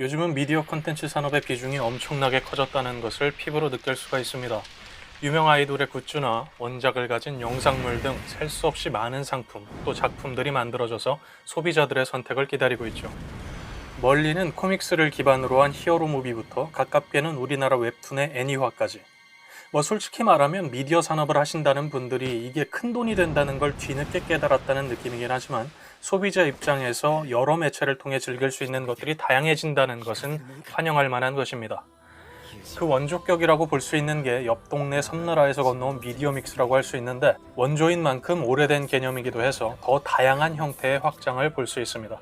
요즘은 미디어 콘텐츠 산업의 비중이 엄청나게 커졌다는 것을 피부로 느낄 수가 있습니다. 유명 아이돌의 굿즈나 원작을 가진 영상물 등 셀 수 없이 많은 상품 또 작품들이 만들어져서 소비자들의 선택을 기다리고 있죠. 멀리는 코믹스를 기반으로 한 히어로 무비부터 가깝게는 우리나라 웹툰의 애니화까지 뭐 솔직히 말하면 미디어 산업을 하신다는 분들이 이게 큰 돈이 된다는 걸 뒤늦게 깨달았다는 느낌이긴 하지만 소비자 입장에서 여러 매체를 통해 즐길 수 있는 것들이 다양해진다는 것은 환영할 만한 것입니다. 그 원조격이라고 볼 수 있는 게 옆 동네 섬나라에서 건너온 미디어 믹스라고 할 수 있는데 원조인 만큼 오래된 개념이기도 해서 더 다양한 형태의 확장을 볼 수 있습니다.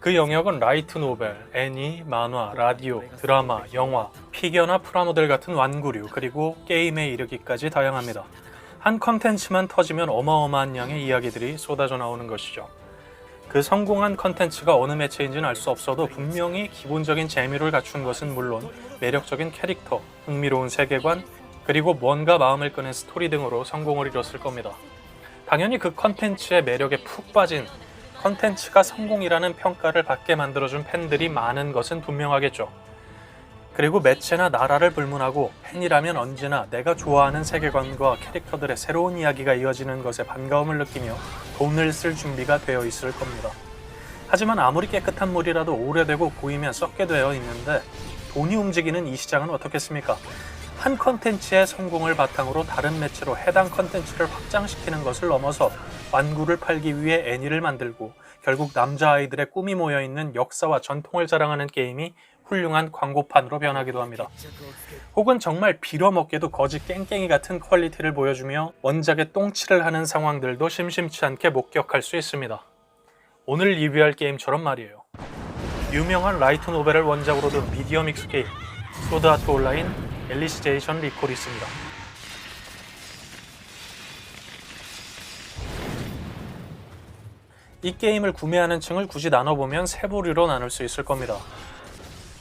그 영역은 라이트 노벨, 애니, 만화, 라디오, 드라마, 영화, 피겨나 프라모델 같은 완구류, 그리고 게임에 이르기까지 다양합니다. 한 컨텐츠만 터지면 어마어마한 양의 이야기들이 쏟아져 나오는 것이죠. 그 성공한 컨텐츠가 어느 매체인지는 알 수 없어도 분명히 기본적인 재미를 갖춘 것은 물론 매력적인 캐릭터, 흥미로운 세계관, 그리고 뭔가 마음을 끄는 스토리 등으로 성공을 이뤘을 겁니다. 당연히 그 컨텐츠의 매력에 푹 빠진 컨텐츠가 성공이라는 평가를 받게 만들어준 팬들이 많은 것은 분명하겠죠. 그리고 매체나 나라를 불문하고 팬이라면 언제나 내가 좋아하는 세계관과 캐릭터들의 새로운 이야기가 이어지는 것에 반가움을 느끼며 돈을 쓸 준비가 되어 있을 겁니다. 하지만 아무리 깨끗한 물이라도 오래되고 고이면 썩게 되어 있는데 돈이 움직이는 이 시장은 어떻겠습니까? 한 컨텐츠의 성공을 바탕으로 다른 매체로 해당 컨텐츠를 확장시키는 것을 넘어서 완구를 팔기 위해 애니를 만들고 결국 남자아이들의 꿈이 모여있는 역사와 전통을 자랑하는 게임이 훌륭한 광고판으로 변하기도 합니다. 혹은 정말 빌어먹게도 거지 깽깽이 같은 퀄리티를 보여주며 원작에 똥칠을 하는 상황들도 심심치 않게 목격할 수 있습니다. 오늘 리뷰할 게임처럼 말이에요. 유명한 라이트 노벨을 원작으로 둔 미디어 믹스 게임 소드 아트 온라인 엘리시제이션 리콜이 있습니다. 이 게임을 구매하는 층을 굳이 나눠보면 세 부류로 나눌 수 있을 겁니다.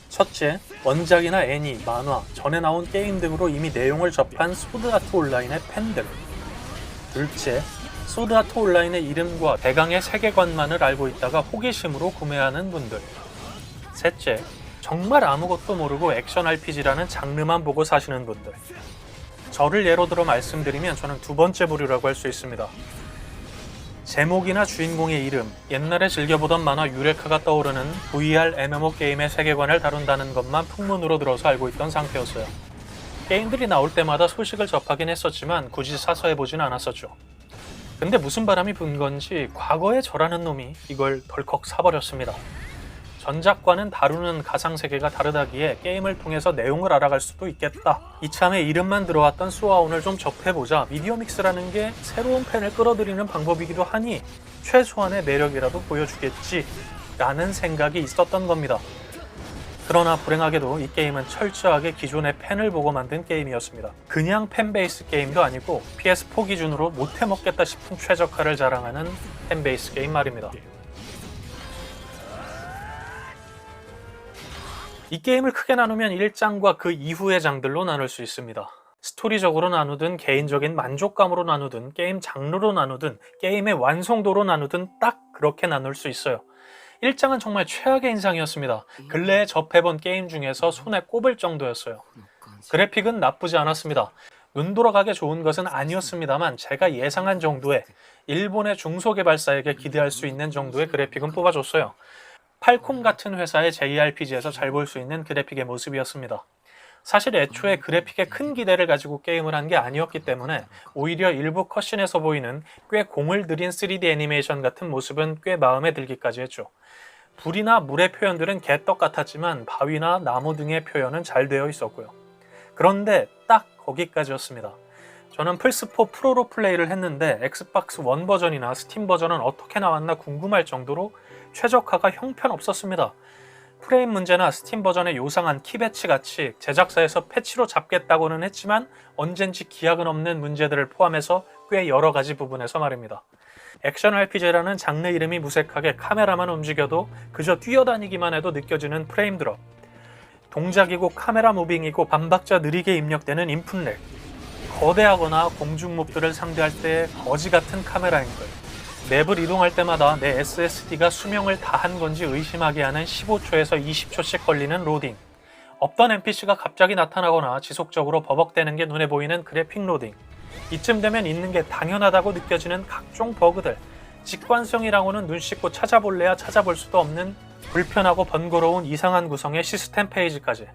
첫째, 원작이나 애니, 만화, 전에 나온 게임 등으로 이미 내용을 접한 소드아트 온라인의 팬들. 둘째, 소드아트 온라인의 이름과 대강의 세계관만을 알고 있다가 호기심으로 구매하는 분들. 셋째, 정말 아무것도 모르고 액션 RPG라는 장르만 보고 사시는 분들. 저를 예로 들어 말씀드리면 저는 두 번째 부류라고 할 수 있습니다. 제목이나 주인공의 이름, 옛날에 즐겨보던 만화 유레카가 떠오르는 VR MMO 게임의 세계관을 다룬다는 것만 풍문으로 들어서 알고 있던 상태였어요. 게임들이 나올 때마다 소식을 접하긴 했었지만 굳이 사서 해보진 않았었죠. 근데 무슨 바람이 분 건지 과거에 저라는 놈이 이걸 덜컥 사버렸습니다. 전작과는 다루는 가상세계가 다르다기에 게임을 통해서 내용을 알아갈 수도 있겠다. 이참에 이름만 들어왔던 수아온을 좀 접해보자. 미디어 믹스라는 게 새로운 팬을 끌어들이는 방법이기도 하니 최소한의 매력이라도 보여주겠지. 라는 생각이 있었던 겁니다. 그러나 불행하게도 이 게임은 철저하게 기존의 팬을 보고 만든 게임이었습니다. 그냥 팬베이스 게임도 아니고 PS4 기준으로 못해먹겠다 싶은 최적화를 자랑하는 팬베이스 게임 말입니다. 이 게임을 크게 나누면 1장과 그 이후의 장들로 나눌 수 있습니다. 스토리적으로 나누든 개인적인 만족감으로 나누든 게임 장르로 나누든 게임의 완성도로 나누든 딱 그렇게 나눌 수 있어요. 1장은 정말 최악의 인상이었습니다. 근래에 접해본 게임 중에서 손에 꼽을 정도였어요. 그래픽은 나쁘지 않았습니다. 눈 돌아가게 좋은 것은 아니었습니다만 제가 예상한 정도의 일본의 중소개발사에게 기대할 수 있는 정도의 그래픽은 뽑아줬어요. 팔콤 같은 회사의 JRPG에서 잘 볼 수 있는 그래픽의 모습이었습니다. 사실 애초에 그래픽에 큰 기대를 가지고 게임을 한 게 아니었기 때문에 오히려 일부 컷신에서 보이는 꽤 공을 들인 3D 애니메이션 같은 모습은 꽤 마음에 들기까지 했죠. 불이나 물의 표현들은 개떡 같았지만 바위나 나무 등의 표현은 잘 되어 있었고요. 그런데 딱 거기까지였습니다. 저는 플스4 프로로 플레이를 했는데 엑스박스 원 버전이나 스팀 버전은 어떻게 나왔나 궁금할 정도로 최적화가 형편없었습니다. 프레임 문제나 스팀 버전의 요상한 키배치 같이 제작사에서 패치로 잡겠다고는 했지만 언젠지 기약은 없는 문제들을 포함해서 꽤 여러 가지 부분에서 말입니다. 액션 RPG라는 장르 이름이 무색하게 카메라만 움직여도 그저 뛰어다니기만 해도 느껴지는 프레임 드롭. 동작이고 카메라 무빙이고 반박자 느리게 입력되는 인풋렉. 거대하거나 공중몹들을 상대할 때 거지 같은 카메라 앵글. 맵을 이동할 때마다 내 SSD가 수명을 다한 건지 의심하게 하는 15초에서 20초씩 걸리는 로딩. 없던 NPC가 갑자기 나타나거나 지속적으로 버벅대는 게 눈에 보이는 그래픽 로딩. 이쯤 되면 있는 게 당연하다고 느껴지는 각종 버그들. 직관성이라고는 눈 씻고 찾아볼래야 찾아볼 수도 없는 불편하고 번거로운 이상한 구성의 시스템 페이지까지.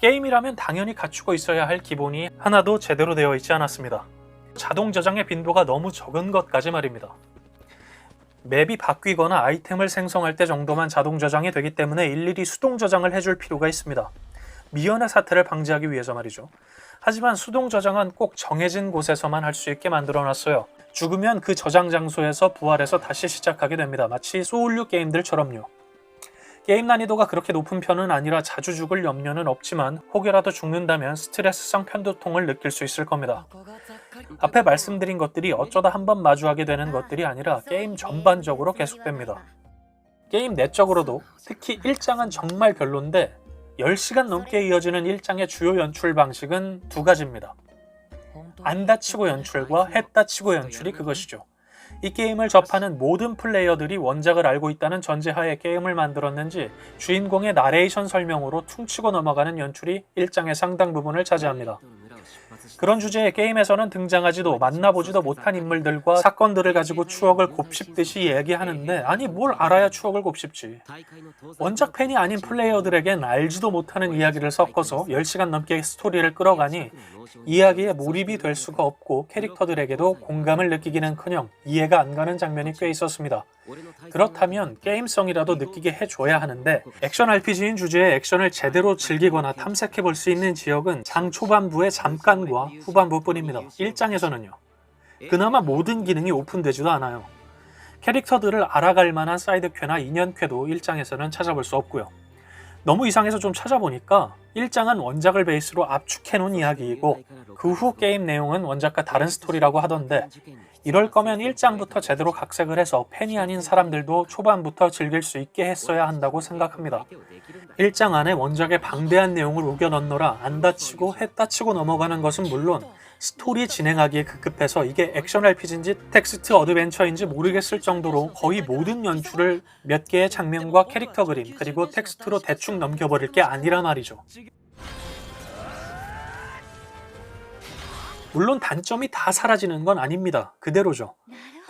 게임이라면 당연히 갖추고 있어야 할 기본이 하나도 제대로 되어 있지 않았습니다. 자동 저장의 빈도가 너무 적은 것까지 말입니다. 맵이 바뀌거나 아이템을 생성할 때 정도만 자동 저장이 되기 때문에 일일이 수동 저장을 해줄 필요가 있습니다. 미연의 사태를 방지하기 위해서 말이죠. 하지만 수동 저장은 꼭 정해진 곳에서만 할 수 있게 만들어 놨어요. 죽으면 그 저장 장소에서 부활해서 다시 시작하게 됩니다. 마치 소울류 게임들처럼요. 게임 난이도가 그렇게 높은 편은 아니라 자주 죽을 염려는 없지만 혹여라도 죽는다면 스트레스성 편두통을 느낄 수 있을 겁니다. 앞에 말씀드린 것들이 어쩌다 한 번 마주하게 되는 것들이 아니라 게임 전반적으로 계속됩니다. 게임 내적으로도 특히 1장은 정말 별론데 10시간 넘게 이어지는 1장의 주요 연출 방식은 두 가지입니다. 안 다치고 연출과 해 다치고 연출이 그것이죠. 이 게임을 접하는 모든 플레이어들이 원작을 알고 있다는 전제하에 게임을 만들었는지 주인공의 나레이션 설명으로 퉁치고 넘어가는 연출이 1장의 상당 부분을 차지합니다. 그런 주제의 게임에서는 등장하지도 만나보지도 못한 인물들과 사건들을 가지고 추억을 곱씹듯이 얘기하는데 아니 뭘 알아야 추억을 곱씹지. 원작 팬이 아닌 플레이어들에겐 알지도 못하는 이야기를 섞어서 10시간 넘게 스토리를 끌어가니 이야기에 몰입이 될 수가 없고 캐릭터들에게도 공감을 느끼기는커녕 이해가 안 가는 장면이 꽤 있었습니다. 그렇다면 게임성이라도 느끼게 해줘야 하는데 액션 RPG인 주제에 액션을 제대로 즐기거나 탐색해 볼 수 있는 지역은 장 초반부의 잠깐과 후반부뿐입니다. 1장에서는요. 그나마 모든 기능이 오픈되지도 않아요. 캐릭터들을 알아갈 만한 사이드 퀘나 인연 퀘도 1장에서는 찾아볼 수 없고요. 너무 이상해서 좀 찾아보니까 1장은 원작을 베이스로 압축해 놓은 이야기이고 그 후 게임 내용은 원작과 다른 스토리라고 하던데 이럴 거면 1장부터 제대로 각색을 해서 팬이 아닌 사람들도 초반부터 즐길 수 있게 했어야 한다고 생각합니다. 1장 안에 원작의 방대한 내용을 우겨 넣느라 안 다치고 해 다치고 넘어가는 것은 물론 스토리 진행하기에 급급해서 이게 액션 RPG인지 텍스트 어드벤처인지 모르겠을 정도로 거의 모든 연출을 몇 개의 장면과 캐릭터 그림 그리고 텍스트로 대충 넘겨버릴 게 아니라 말이죠. 물론 단점이 다 사라지는 건 아닙니다. 그대로죠.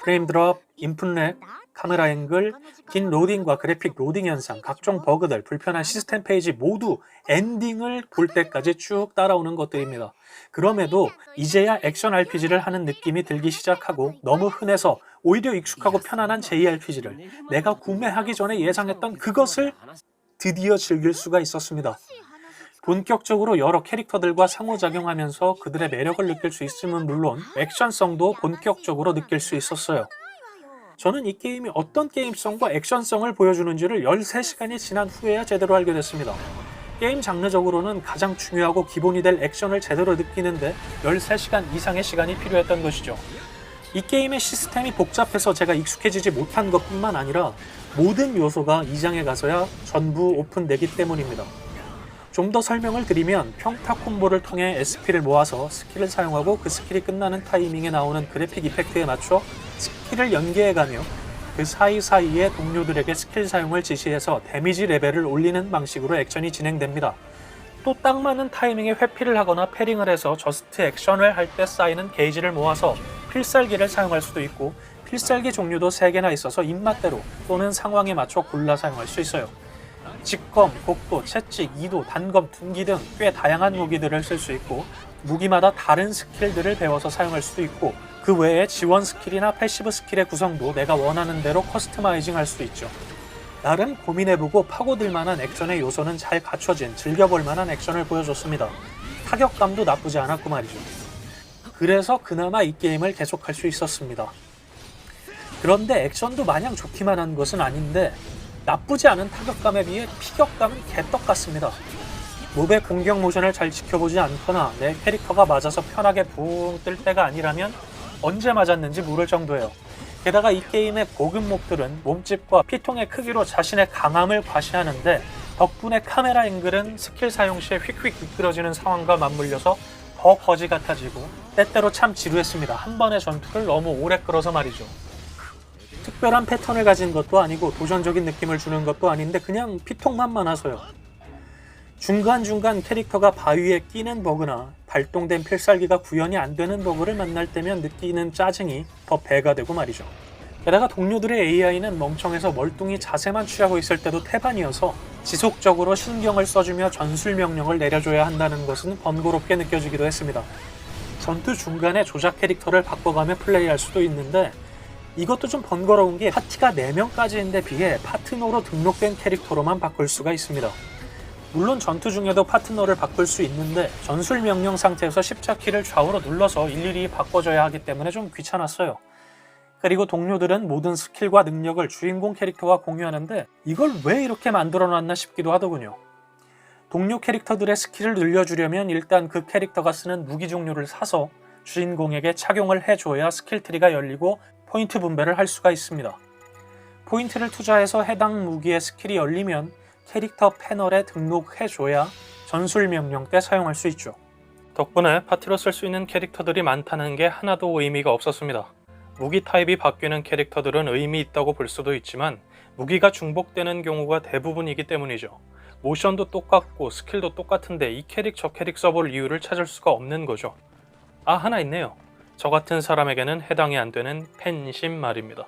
프레임 드롭, 인풋 렉, 카메라 앵글, 긴 로딩과 그래픽 로딩 현상, 각종 버그들, 불편한 시스템 페이지 모두 엔딩을 볼 때까지 쭉 따라오는 것들입니다. 그럼에도 이제야 액션 RPG를 하는 느낌이 들기 시작하고 너무 흔해서 오히려 익숙하고 편안한 JRPG를 내가 구매하기 전에 예상했던 그것을 드디어 즐길 수가 있었습니다. 본격적으로 여러 캐릭터들과 상호작용하면서 그들의 매력을 느낄 수 있음은 물론 액션성도 본격적으로 느낄 수 있었어요. 저는 이 게임이 어떤 게임성과 액션성을 보여주는지를 13시간이 지난 후에야 제대로 알게 됐습니다. 게임 장르적으로는 가장 중요하고 기본이 될 액션을 제대로 느끼는데 13시간 이상의 시간이 필요했던 것이죠. 이 게임의 시스템이 복잡해서 제가 익숙해지지 못한 것뿐만 아니라 모든 요소가 2장에 가서야 전부 오픈되기 때문입니다. 좀 더 설명을 드리면 평타 콤보를 통해 SP를 모아서 스킬을 사용하고 그 스킬이 끝나는 타이밍에 나오는 그래픽 이펙트에 맞춰 스킬을 연계해가며 그 사이사이에 동료들에게 스킬 사용을 지시해서 데미지 레벨을 올리는 방식으로 액션이 진행됩니다. 또 딱 맞는 타이밍에 회피를 하거나 패링을 해서 저스트 액션을 할 때 쌓이는 게이지를 모아서 필살기를 사용할 수도 있고 필살기 종류도 3개나 있어서 입맛대로 또는 상황에 맞춰 골라 사용할 수 있어요. 직검, 곡도, 채찍, 이도, 단검, 둔기 등 꽤 다양한 무기들을 쓸 수 있고 무기마다 다른 스킬들을 배워서 사용할 수도 있고 그 외에 지원 스킬이나 패시브 스킬의 구성도 내가 원하는 대로 커스터마이징 할 수 있죠. 나름 고민해보고 파고들 만한 액션의 요소는 잘 갖춰진 즐겨볼 만한 액션을 보여줬습니다. 타격감도 나쁘지 않았고 말이죠. 그래서 그나마 이 게임을 계속할 수 있었습니다. 그런데 액션도 마냥 좋기만 한 것은 아닌데 나쁘지 않은 타격감에 비해 피격감은 개떡 같습니다. 몹의 공격 모션을 잘 지켜보지 않거나 내 캐릭터가 맞아서 편하게 붕 뜰 때가 아니라면 언제 맞았는지 모를 정도예요. 게다가 이 게임의 고급 몹들은 몸집과 피통의 크기로 자신의 강함을 과시하는데 덕분에 카메라 앵글은 스킬 사용 시에 휙휙 미끄러지는 상황과 맞물려서 더 거지 같아지고 때때로 참 지루했습니다. 한 번의 전투를 너무 오래 끌어서 말이죠. 특별한 패턴을 가진 것도 아니고 도전적인 느낌을 주는 것도 아닌데 그냥 피통만 많아서요. 중간중간 캐릭터가 바위에 끼는 버그나 발동된 필살기가 구현이 안 되는 버그를 만날 때면 느끼는 짜증이 더 배가 되고 말이죠. 게다가 동료들의 AI는 멍청해서 멀뚱히 자세만 취하고 있을 때도 태반이어서 지속적으로 신경을 써주며 전술 명령을 내려줘야 한다는 것은 번거롭게 느껴지기도 했습니다. 전투 중간에 조작 캐릭터를 바꿔가며 플레이할 수도 있는데 이것도 좀 번거로운 게 파티가 4명까지인데 비해 파트너로 등록된 캐릭터로만 바꿀 수가 있습니다. 물론 전투 중에도 파트너를 바꿀 수 있는데 전술 명령 상태에서 십자키를 좌우로 눌러서 일일이 바꿔줘야 하기 때문에 좀 귀찮았어요. 그리고 동료들은 모든 스킬과 능력을 주인공 캐릭터와 공유하는데 이걸 왜 이렇게 만들어 놨나 싶기도 하더군요. 동료 캐릭터들의 스킬을 늘려주려면 일단 그 캐릭터가 쓰는 무기 종류를 사서 주인공에게 착용을 해줘야 스킬 트리가 열리고 포인트 분배를 할 수가 있습니다. 포인트를 투자해서 해당 무기의 스킬이 열리면 캐릭터 패널에 등록해줘야 전술 명령 때 사용할 수 있죠. 덕분에 파티로 쓸 수 있는 캐릭터들이 많다는 게 하나도 의미가 없었습니다. 무기 타입이 바뀌는 캐릭터들은 의미 있다고 볼 수도 있지만 무기가 중복되는 경우가 대부분이기 때문이죠. 모션도 똑같고 스킬도 똑같은데 이 캐릭 저 캐릭 써볼 이유를 찾을 수가 없는 거죠. 아 하나 있네요. 저 같은 사람에게는 해당이 안 되는 팬심 말입니다.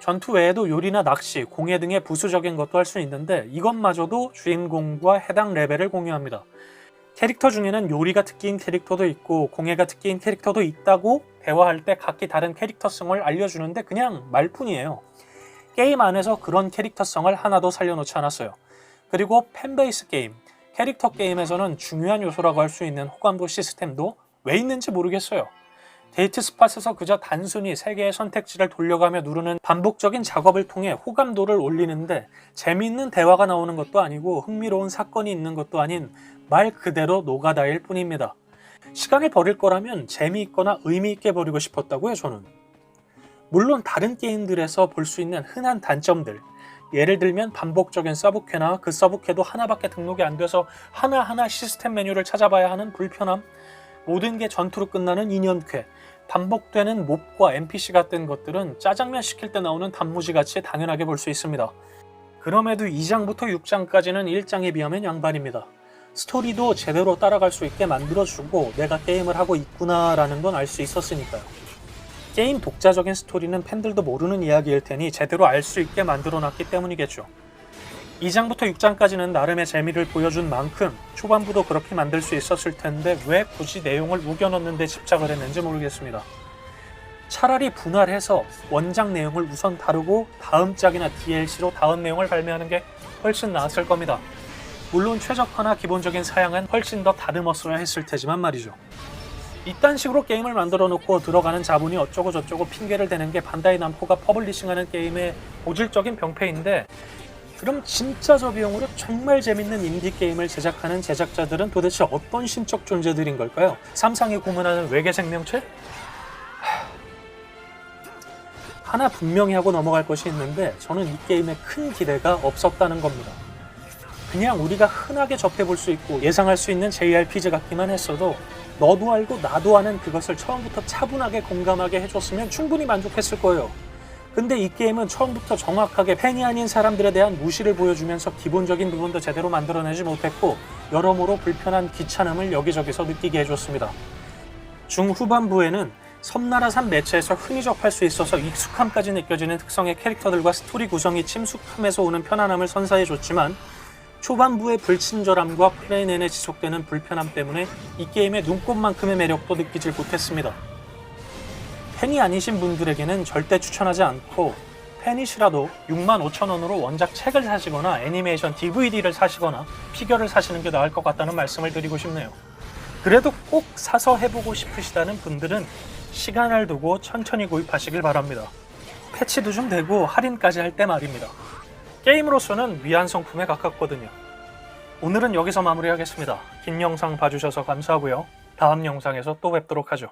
전투 외에도 요리나 낚시, 공예 등의 부수적인 것도 할 수 있는데 이것마저도 주인공과 해당 레벨을 공유합니다. 캐릭터 중에는 요리가 특기인 캐릭터도 있고 공예가 특기인 캐릭터도 있다고 대화할 때 각기 다른 캐릭터성을 알려주는데 그냥 말뿐이에요. 게임 안에서 그런 캐릭터성을 하나도 살려놓지 않았어요. 그리고 팬베이스 게임, 캐릭터 게임에서는 중요한 요소라고 할 수 있는 호감도 시스템도 왜 있는지 모르겠어요. 데이트 스팟에서 그저 단순히 세 개의 선택지를 돌려가며 누르는 반복적인 작업을 통해 호감도를 올리는데 재미있는 대화가 나오는 것도 아니고 흥미로운 사건이 있는 것도 아닌 말 그대로 노가다일 뿐입니다. 시간을 버릴 거라면 재미있거나 의미있게 버리고 싶었다고요, 저는. 물론 다른 게임들에서 볼 수 있는 흔한 단점들, 예를 들면 반복적인 서브퀘나 그 서브퀘도 하나밖에 등록이 안 돼서 하나하나 시스템 메뉴를 찾아봐야 하는 불편함, 모든 게 전투로 끝나는 인연쾌, 반복되는 몹과 NPC 같은 것들은 짜장면 시킬 때 나오는 단무지 같이 당연하게 볼 수 있습니다. 그럼에도 2장부터 6장까지는 1장에 비하면 양반입니다. 스토리도 제대로 따라갈 수 있게 만들어주고 내가 게임을 하고 있구나라는 건 알 수 있었으니까요. 게임 독자적인 스토리는 팬들도 모르는 이야기일 테니 제대로 알 수 있게 만들어놨기 때문이겠죠. 2장부터 6장까지는 나름의 재미를 보여준 만큼 초반부도 그렇게 만들 수 있었을 텐데 왜 굳이 내용을 우겨넣는데 집착을 했는지 모르겠습니다. 차라리 분할해서 원작 내용을 우선 다루고 다음 짝이나 DLC로 다음 내용을 발매하는 게 훨씬 나았을 겁니다. 물론 최적화나 기본적인 사양은 훨씬 더 다듬었어야 했을 테지만 말이죠. 이딴 식으로 게임을 만들어 놓고 들어가는 자본이 어쩌고 저쩌고 핑계를 대는 게 반다이 남코가 퍼블리싱하는 게임의 고질적인 병폐인데 그럼 진짜 저 비용으로 정말 재밌는 인디 게임을 제작하는 제작자들은 도대체 어떤 신적 존재들인 걸까요? 삼상이 고문하는 외계 생명체? 하... 하나 분명히 하고 넘어갈 것이 있는데 저는 이 게임에 큰 기대가 없었다는 겁니다. 그냥 우리가 흔하게 접해볼 수 있고 예상할 수 있는 JRPG 같기만 했어도 너도 알고 나도 아는 그것을 처음부터 차분하게 공감하게 해줬으면 충분히 만족했을 거예요. 근데 이 게임은 처음부터 정확하게 팬이 아닌 사람들에 대한 무시를 보여주면서 기본적인 부분도 제대로 만들어내지 못했고 여러모로 불편한 귀찮음을 여기저기서 느끼게 해줬습니다. 중후반부에는 섬나라산 매체에서 흔히 접할 수 있어서 익숙함까지 느껴지는 특성의 캐릭터들과 스토리 구성이 침숙함에서 오는 편안함을 선사해줬지만 초반부의 불친절함과 플레이 내내 지속되는 불편함 때문에 이 게임의 눈꽃만큼의 매력도 느끼질 못했습니다. 팬이 아니신 분들에게는 절대 추천하지 않고 팬이시라도 65,000원으로 원작 책을 사시거나 애니메이션 DVD를 사시거나 피규어를 사시는 게 나을 것 같다는 말씀을 드리고 싶네요. 그래도 꼭 사서 해보고 싶으시다는 분들은 시간을 두고 천천히 구입하시길 바랍니다. 패치도 좀 되고 할인까지 할 때 말입니다. 게임으로서는 위안 성품에 가깝거든요. 오늘은 여기서 마무리하겠습니다. 긴 영상 봐주셔서 감사하고요. 다음 영상에서 또 뵙도록 하죠.